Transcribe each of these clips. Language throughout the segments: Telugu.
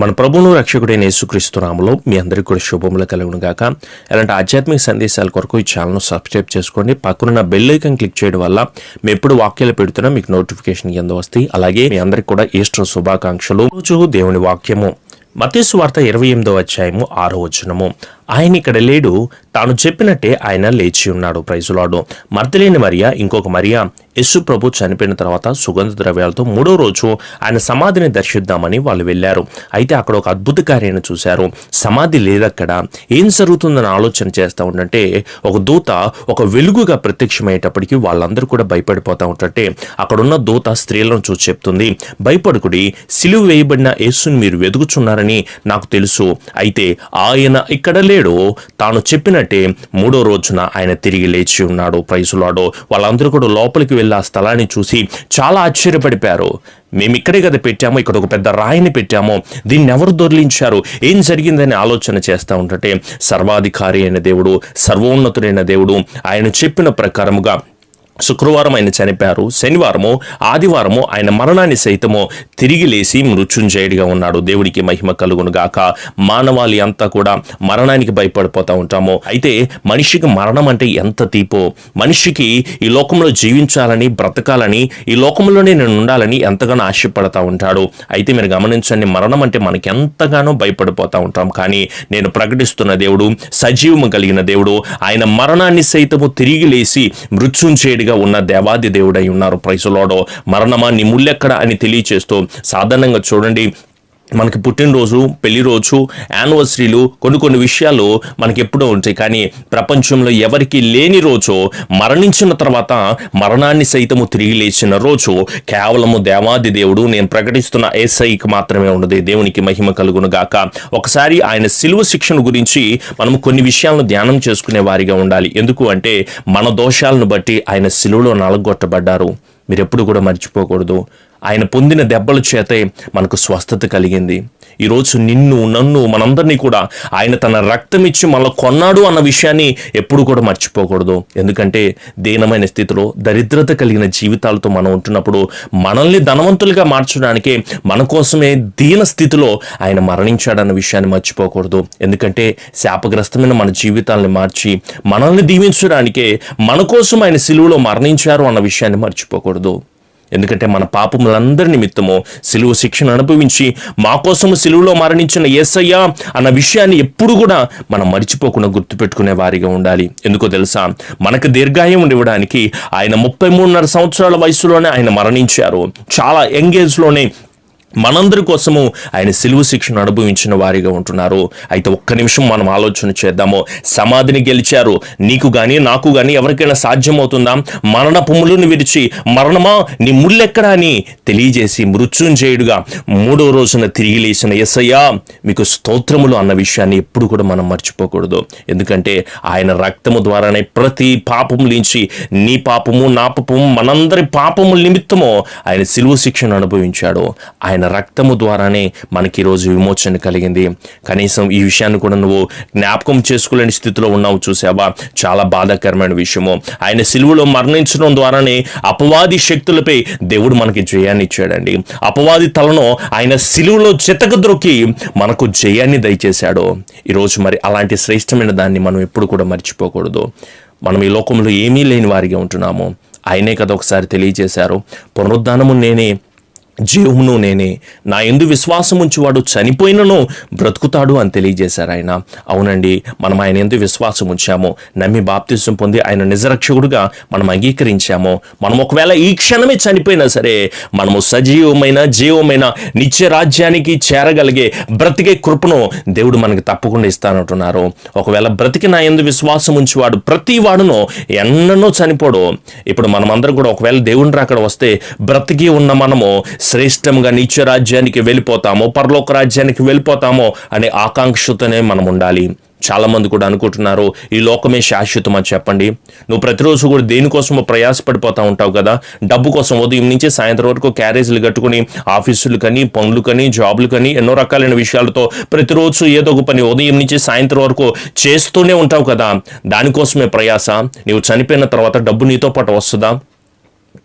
మన ప్రభువును రక్షకుడైన యేసుక్రీస్తు నామలో మీ అందరికీ కూడా శుభములు కలుగును గాక ఇలాంటి ఆధ్యాత్మిక సందేశాల కొరకు ఈ ఛానల్ను సబ్స్క్రైబ్ చేసుకోండి. పక్కనున్న బెల్ ఐకన్ క్లిక్ చేయడం వల్ల మేము ఎప్పుడు వాక్యాలు పెడుతున్నా మీకు నోటిఫికేషన్ కింద వస్తాయి. అలాగే మీ అందరికి కూడా ఈస్టర్ శుభాకాంక్షలు. రోజు దేవుని వాక్యము. మతేసు వార్త ఇరవై ఎనిమిదో అధ్యాయము ఆరో వచనము. ఆయన ఇక్కడ లేడు. తాను చెప్పినట్టే ఆయన లేచి ఉన్నాడు. ప్రైజులాడు మర్దలేని మరియా ఇంకొక మరియా యస్సు ప్రభు చనిపోయిన తర్వాత సుగంధ ద్రవ్యాలతో మూడో రోజు ఆయన సమాధిని దర్శిద్దామని వాళ్ళు వెళ్ళారు. అయితే అక్కడ ఒక అద్భుత కార్యాన్ని చూశారు. సమాధి లేదక్కడ. ఏం జరుగుతుందని ఆలోచన చేస్తూ ఉండంటే ఒక దూత ఒక వెలుగుగా ప్రత్యక్షమయ్యేటప్పటికి వాళ్ళందరూ కూడా భయపడిపోతూ ఉంటుంటే అక్కడున్న దూత స్త్రీలను చూసి చెప్తుంది భయపడుకుడి సిలువ వేయబడిన యేసుని మీరు వెతుకుచున్నారని నాకు తెలుసు. అయితే ఆయన ఇక్కడ లేడు తాను చెప్పినట్టే మూడో రోజున ఆయన తిరిగి లేచి ఉన్నాడు. ప్రైసులాడు వాళ్ళందరూ కూడా లోపలికి వెళ్ళి ఆ స్థలాన్ని చూసి చాలా ఆశ్చర్యపడిపోయారు. మేము ఇక్కడే కదా పెట్టాము ఇక్కడ ఒక పెద్ద రాయిని పెట్టాము. దీన్ని ఎవరు దొరిలించారు? ఏం జరిగిందని ఆలోచన చేస్తూ ఉంటే సర్వాధికారి అయిన దేవుడు సర్వోన్నతుడైన దేవుడు ఆయన చెప్పిన ప్రకారముగా శుక్రవారం ఆయన చనిపోయారు శనివారము ఆదివారము ఆయన మరణాన్ని సైతము తిరిగి లేచి మృత్యుంజయుడిగా ఉన్నాడు. దేవుడికి మహిమ కలుగును గాక. మానవాళి అంతా కూడా మరణానికి భయపడిపోతూ ఉంటాము. అయితే మనిషికి మరణం అంటే ఎంత తీపో? మనిషికి ఈ లోకంలో జీవించాలని బ్రతకాలని ఈ లోకంలోనే నేను ఉండాలని ఎంతగానో ఆశపడతా ఉంటాడు. అయితే మీరు గమనించండి మరణం అంటే మనకి ఎంతగానో భయపడిపోతూ ఉంటాం. కానీ నేను ప్రకటిస్తున్న దేవుడు సజీవము కలిగిన దేవుడు ఆయన మరణాన్ని సైతము తిరిగి లేచి మృత్యుంజయుడిగా ఉన్న దేవాది దేవుడై ఉన్నారు. ప్రైసులోడో మరణమా నీ ముళ్ళెక్కడ అని తెలియచేస్తూ సాధారణంగా చూడండి. మనకి పుట్టినరోజు పెళ్ళి రోజు యానివర్సరీలు కొన్ని కొన్ని విషయాలు మనకి ఎప్పుడూ ఉంటాయి. కానీ ప్రపంచంలో ఎవరికి లేని రోజు మరణించిన తర్వాత మరణాన్ని సైతము తిరిగి లేచిన రోజు కేవలము దేవాది దేవుడు నేను ప్రకటిస్తున్న ఏసైకి మాత్రమే ఉన్నది. దేవునికి మహిమ కలుగును గాక. ఒకసారి ఆయన సిలువ శిక్షణ గురించి మనం కొన్ని విషయాలను ధ్యానం చేసుకునే వారిగా ఉండాలి. ఎందుకు అంటే మన దోషాలను బట్టి ఆయన సిలువలో నలగొట్టబడ్డారు. మీరు ఎప్పుడు కూడా మర్చిపోకూడదు. ఆయన పొందిన దెబ్బల చేతే మనకు స్వస్థత కలిగింది. ఈరోజు నిన్ను నన్ను మనందరినీ కూడా ఆయన తన రక్తం ఇచ్చి మనల్ని కొన్నాడు అన్న విషయాన్ని ఎప్పుడు కూడా మర్చిపోకూడదు. ఎందుకంటే దీనమైన స్థితిలో దరిద్రత కలిగిన జీవితాలతో మనం ఉంటున్నప్పుడు మనల్ని ధనవంతులుగా మార్చడానికే మన కోసమే దీన స్థితిలో ఆయన మరణించాడన్న విషయాన్ని మర్చిపోకూడదు. ఎందుకంటే శాపగ్రస్తమైన మన జీవితాలను మార్చి మనల్ని దీవించడానికే మన కోసం ఆయన సిలువలో మరణించారు అన్న విషయాన్ని మర్చిపోకూడదు. ఎందుకంటే మన పాపములందరి నిమిత్తము సిలువ శిక్షను అనుభవించి మా కోసము సిలువలో మరణించిన యేసయ్య అన్న విషయాన్ని ఎప్పుడు కూడా మనం మర్చిపోకుండా గుర్తుపెట్టుకునే వారిగా ఉండాలి. ఎందుకో తెలుసా? మనకు దీర్ఘాయం ఇవ్వడానికి ఆయన ముప్పై మూడున్నర సంవత్సరాల వయసులోనే ఆయన మరణించారు. చాలా యంగ్ ఏజ్లోనే మనందరి కోసము ఆయన సిలువ శిక్షను అనుభవించిన వారిగా ఉంటున్నారు. అయితే ఒక్క నిమిషం మనం ఆలోచన చేద్దాము. సమాధిని గెలిచారు. నీకు కానీ నాకు కానీ ఎవరికైనా సాధ్యమవుతుందా? మరణ పొమ్ములను విరిచి మరణమా? నీ ముళ్ళెక్కడా అని? తెలియజేసి మృత్యుంజయుడుగా మూడో రోజున తిరిగి లేచిన ఎస్ఐయా మీకు స్తోత్రములు అన్న విషయాన్ని ఎప్పుడు కూడా మనం మర్చిపోకూడదు. ఎందుకంటే ఆయన రక్తము ద్వారానే ప్రతి పాపము నుంచి నీ పాపము నా పాపము మనందరి పాపముల నిమిత్తము ఆయన సిలువ శిక్షను అనుభవించాడు. ఆయన రక్తము ద్వారానే మనకి ఈరోజు విమోచన కలిగింది. కనీసం ఈ విషయాన్ని కూడా నువ్వు జ్ఞాపకం చేసుకోలేని స్థితిలో ఉన్నావు చూసావా? చాలా బాధాకరమైన విషయము. ఆయన సిలువలో మరణించడం ద్వారానే అపవాది శక్తులపై దేవుడు మనకి జయాన్ని ఇచ్చాడండి. అపవాది తలను ఆయన సిలువలో చితక ద్రొక్కి మనకు జయాన్ని దయచేశాడు. ఈరోజు మరి అలాంటి శ్రేష్టమైన దాన్ని మనం ఎప్పుడు కూడా మర్చిపోకూడదు. మనం ఈ లోకంలో ఏమీ లేని వారిగా ఉంటున్నాము. ఆయనే కదా ఒకసారి తెలియజేశారు. పునరుద్ధానము నేనే జీవమును నేనే. నా ఎందు విశ్వాసం ఉంచువాడు చనిపోయినను బ్రతుకుతాడు అని తెలియజేశారు ఆయన. అవునండి మనం ఆయన ఎందు విశ్వాసం ఉంచాము. నమ్మి బాప్తిసం పొంది ఆయన నిజరక్షకుడుగా మనం అంగీకరించాము. మనం ఒకవేళ ఈ క్షణమే చనిపోయినా సరే మనము సజీవమైన జీవమైన నిత్య రాజ్యానికి చేరగలిగే బ్రతికే కృపను దేవుడు మనకి తప్పకుండా ఇస్తానంటున్నారు. ఒకవేళ బ్రతికి నా ఎందు విశ్వాసం ఉంచేవాడు ప్రతి వాడును ఎన్ననో చనిపోడు. ఇప్పుడు మనమందరం కూడా ఒకవేళ దేవుని అక్కడ వస్తే బ్రతికి ఉన్న మనము శ్రేష్టంగా నిత్య రాజ్యానికి వెళ్ళిపోతామో పరలోక రాజ్యానికి వెళ్ళిపోతామో అనే ఆకాంక్షతోనే మనం ఉండాలి. చాలామంది కూడా అనుకుంటున్నారు ఈ లోకమే శాశ్వతం అని చెప్పండి. నువ్వు ప్రతిరోజు కూడా దేనికోసమో ప్రయాసపడిపోతా ఉంటావు కదా? డబ్బు కోసం ఉదయం నుంచి సాయంత్రం వరకు క్యారేజీలు కట్టుకుని ఆఫీసులు కానీ పనులు కానీ జాబులు కానీ ఎన్నో రకాలైన విషయాలతో ప్రతిరోజు ఏదో ఒక పని ఉదయం నుంచి సాయంత్రం వరకు చేస్తూనే ఉంటావు కదా? దానికోసమే ప్రయాస. నీవు చనిపోయిన తర్వాత డబ్బు నీతో పాటు వస్తుందా?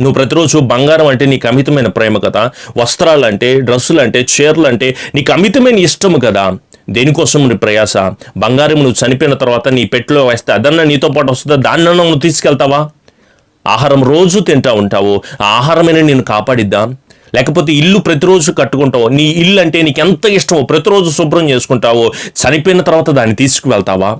నువ్వు ప్రతిరోజు బంగారం అంటే నీకు అమితమైన ప్రేమ కదా? వస్త్రాలు అంటే డ్రెస్సులు అంటే చీరలు అంటే నీకు అమితమైన ఇష్టము కదా? దేనికోసం నీ ప్రయాస? బంగారం నువ్వు చనిపోయిన తర్వాత నీ పెట్టులో వేస్తే అదన్నా నీతో పాటు వస్తుందా? దాన్నన్నా నువ్వు తీసుకెళ్తావా? ఆహారం రోజు తింటా ఉంటావు. ఆ ఆహారమైన నేను కాపాడిద్దా? లేకపోతే ఇల్లు ప్రతిరోజు కట్టుకుంటావు? నీ ఇల్లు అంటే నీకు ఎంత ఇష్టమో ప్రతిరోజు శుభ్రం చేసుకుంటావు. చనిపోయిన తర్వాత దాన్ని తీసుకువెళ్తావా?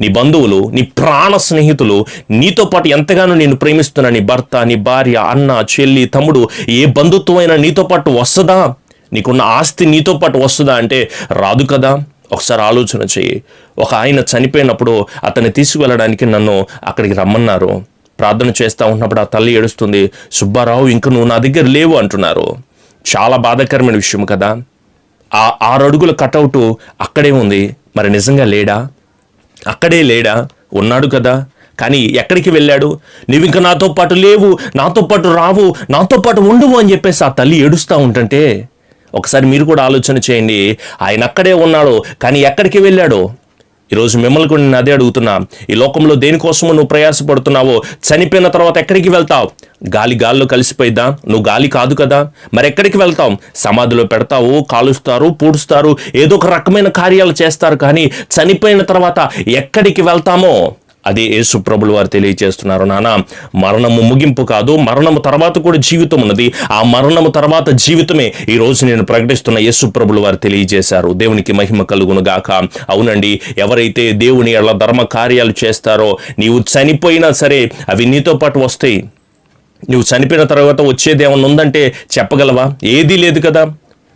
నీ బంధువులు నీ ప్రాణ స్నేహితులు నీతో పాటు ఎంతగానో నేను ప్రేమిస్తున్న నీ భర్త నీ భార్య అన్న చెల్లి తమ్ముడు ఏ బంధుత్వమైనా నీతో పాటు వస్తుందా? నీకున్న ఆస్తి నీతో పాటు వస్తుందా అంటే రాదు కదా. ఒకసారి ఆలోచన చెయ్యి. ఒక ఆయన చనిపోయినప్పుడు అతన్ని తీసుకువెళ్ళడానికి నన్ను అక్కడికి రమ్మన్నారు. ప్రార్థన చేస్తూ ఉన్నప్పుడు ఆ తల్లి ఏడుస్తుంది సుబ్బారావు ఇంక నువ్వు నా దగ్గర లేవు అంటున్నారు. చాలా బాధాకరమైన విషయం కదా. ఆ ఆరు అడుగుల కటౌటు అక్కడే ఉంది. మరి నిజంగా లేడా? అక్కడే లేడా? ఉన్నాడు కదా. కానీ ఎక్కడికి వెళ్ళాడు? నువ్వు ఇంకా నాతో పాటు లేవు నాతో పాటు రావు నాతో పాటు ఉండవు అని చెప్పేసి ఆ తల్లి ఏడుస్తూ ఉంటుంటే ఒకసారి మీరు కూడా ఆలోచన చేయండి. ఆయన అక్కడే ఉన్నాడు కానీ ఎక్కడికి వెళ్ళాడో? ఈరోజు మిమ్మల్ని కూడా నేను అదే అడుగుతున్నా. ఈ లోకంలో దేనికోసమో నువ్వు ప్రయాసపడుతున్నావో చనిపోయిన తర్వాత ఎక్కడికి వెళ్తావు? గాలి గాల్లో కలిసిపోయిద్దా? నువ్వు గాలి కాదు కదా? మరి ఎక్కడికి వెళ్తావు? సమాధిలో పెడతావు కాలుస్తారు పూడుస్తారు ఏదో ఒక రకమైన కార్యాలు చేస్తారు. కానీ చనిపోయిన తర్వాత ఎక్కడికి వెళ్తామో? అదే యేసు ప్రభులు వారు తెలియజేస్తున్నారు నాన్న మరణము ముగింపు కాదు మరణము తర్వాత కూడా జీవితం ఉన్నది. ఆ మరణము తర్వాత జీవితమే ఈ రోజు నేను ప్రకటిస్తున్న యేసు ప్రభులు వారు తెలియజేశారు. దేవునికి మహిమ కలుగును గాక. అవునండి ఎవరైతే దేవుని అలా ధర్మ కార్యాలు చేస్తారో నీవు చనిపోయినా సరే అవి నీతో పాటు వస్తాయి. నువ్వు చనిపోయిన తర్వాత వచ్చేది ఏమన్నా ఉందంటే చెప్పగలవా? ఏదీ లేదు కదా.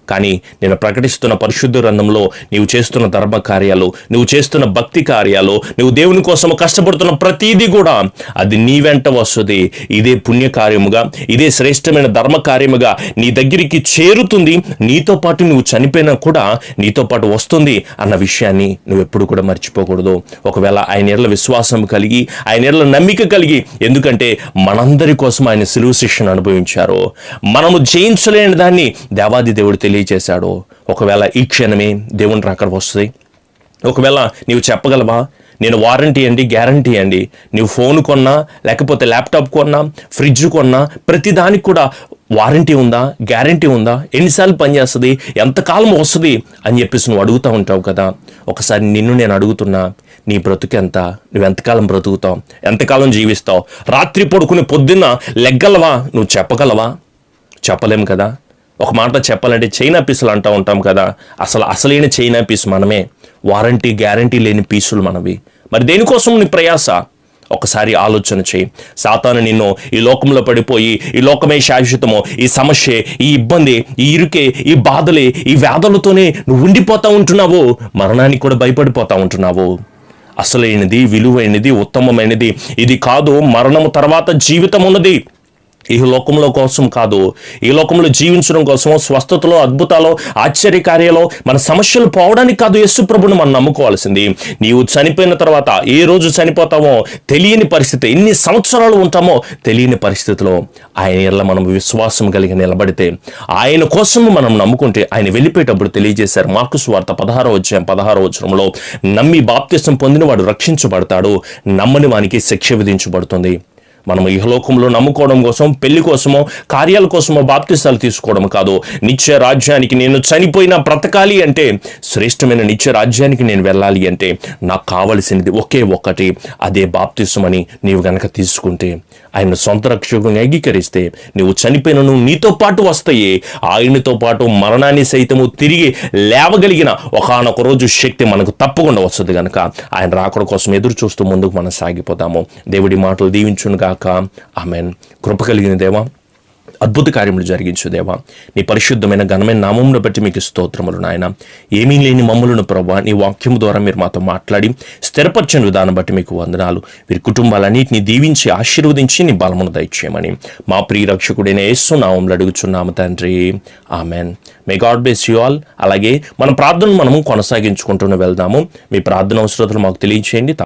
కానీ నేను ప్రకటిస్తున్న పరిశుద్ధ రంధంలో నీవు చేస్తున్న ధర్మ కార్యాలు నువ్వు చేస్తున్న భక్తి కార్యాలు నువ్వు దేవుని కోసం కష్టపడుతున్న ప్రతీది కూడా అది నీ వెంట వస్తుంది. ఇదే పుణ్యకార్యముగా ఇదే శ్రేష్టమైన ధర్మ కార్యముగా నీ దగ్గరికి చేరుతుంది. నీతో పాటు నువ్వు చనిపోయినా కూడా నీతో పాటు వస్తుంది అన్న విషయాన్ని నువ్వు ఎప్పుడు కూడా మర్చిపోకూడదు. ఒకవేళ ఆయన ఎడల విశ్వాసం కలిగి ఆయన ఎడల నమ్మిక కలిగి ఎందుకంటే మనందరి కోసం ఆయన శిలువు శిక్షణ అనుభవించారు. మనము జయించలేని దాన్ని దేవాది దేవుడు తెలియచేశాడో. ఒకవేళ ఈ క్షణమే దేవుని రాకడ వస్తుంది. ఒకవేళ నీవు చెప్పగలవా? నేను వారంటీ అండి గ్యారంటీ అండి. నీవు ఫోన్ కొన్నా లేకపోతే ల్యాప్టాప్ కొన్నా ఫ్రిడ్జ్ కొన్నా ప్రతిదానికి కూడా వారంటీ ఉందా గ్యారంటీ ఉందా? ఎన్నిసార్లు పనిచేస్తుంది ఎంతకాలం వస్తుంది? అని చెప్పేసి నువ్వు అడుగుతూ ఉంటావు కదా. ఒకసారి నిన్ను నేను అడుగుతున్నా నీ బ్రతుకెంత నువ్వు ఎంతకాలం బ్రతుకుతావు? ఎంతకాలం జీవిస్తావు? రాత్రి పడుకునే పొద్దున్న లెగ్గలవా? నువ్వు చెప్పగలవా? చెప్పలేం కదా. ఒక మాట చెప్పాలంటే చైనా పీసులు అంటూ ఉంటాం కదా. అసలు అసలైన చైనా పీస్ మనమే. వారంటీ గ్యారంటీ లేని పీసులు మనవి. మరి దేనికోసం నీ ప్రయాస? ఒకసారి ఆలోచన చేయి. సాతాను నిన్ను ఈ లోకంలో పడిపోయి ఈ లోకమే శాశ్వతమో ఈ సమస్య ఈ ఇబ్బంది ఈ ఇరుకే ఈ బాధలే ఈ వ్యాధులతోనే నువ్వు ఉండిపోతూ ఉంటున్నావు. మరణానికి కూడా భయపడిపోతూ ఉంటున్నావు. అసలైనది విలువైనది ఉత్తమమైనది. ఇది కాదు మరణము తర్వాత జీవితం ఉన్నది ఈ లోకంలో కోసం కాదు ఈ లోకంలో జీవించడం కోసం స్వస్థతలో అద్భుతాలు ఆశ్చర్యకార్యాలు మన సమస్యలు పోవడానికి కాదు యేసు ప్రభుని మనం నమ్ముకోవాల్సింది. నీవు చనిపోయిన తర్వాత ఏ రోజు చనిపోతామో తెలియని పరిస్థితి ఎన్ని సంవత్సరాలు ఉంటామో తెలియని పరిస్థితిలో ఆయన ఎల్ల మనం విశ్వాసం కలిగి నిలబడితే ఆయన కోసం మనం నమ్ముకుంటే ఆయన వెళ్ళిపోయేటప్పుడు తెలియజేశారు మార్కు స్వార్త పదహారో వచ్చాం పదహారో వచ్చరంలో నమ్మి బాప్తిసం పొందినవాడు రక్షించబడతాడు నమ్మని వానికి శిక్ష విధించబడుతుంది. మనం ఇహలోకంలో నమ్ముకోవడం కోసం పెళ్ళి కోసమో కార్యాల కోసమో బాప్తిస్తాలు తీసుకోవడం కాదు. నిత్య రాజ్యానికి నేను చనిపోయినా బ్రతకాలి అంటే శ్రేష్టమైన నిత్య రాజ్యానికి నేను వెళ్ళాలి అంటే నాకు కావలసినది ఒకే ఒక్కటి అదే బాప్తిసమని నీవు గనక తీసుకుంటే ఆయన సొంత రక్షకుని అంగీకరిస్తే నువ్వు చనిపోయిన నువ్వు నీతో పాటు వస్తాయి. ఆయనతో పాటు మరణాన్ని సైతము తిరిగి లేవగలిగిన ఒకనొక రోజు శక్తి మనకు తప్పకుండా వస్తుంది కనుక ఆయన రాకడ కోసం ఎదురు చూస్తూ ముందుకు మనం సాగిపోతాము దేవుడి మాటలు దీవించును గాక. ఆమెన్. కృప కలిగిన దేవా అద్భుత కార్యములు జరిగించు దేవా. నీ పరిశుద్ధమైన ఘనమైన నామమును బట్టి మీకు స్తోత్రములు నాయన. ఏమీ లేని మమ్ములను ప్రభా నీ వాక్యము ద్వారా మీరు మాతో మాట్లాడి స్థిరపరచని విధానం బట్టి మీకు వందనాలు. వీరి కుటుంబాలన్నింటినీ దీవించి ఆశీర్వదించి నీ బలమును దయచేయమని మా ప్రియ రక్షకుడైన యేసు నామంలో అడుగుచున్నాము తండ్రి. Amen. May God bless you all అలాగే మన ప్రార్థనను మనము కొనసాగించుకుంటూనే వెళ్దాము. మీ ప్రార్థన అవసరతలు మాకు తెలియచేయండి.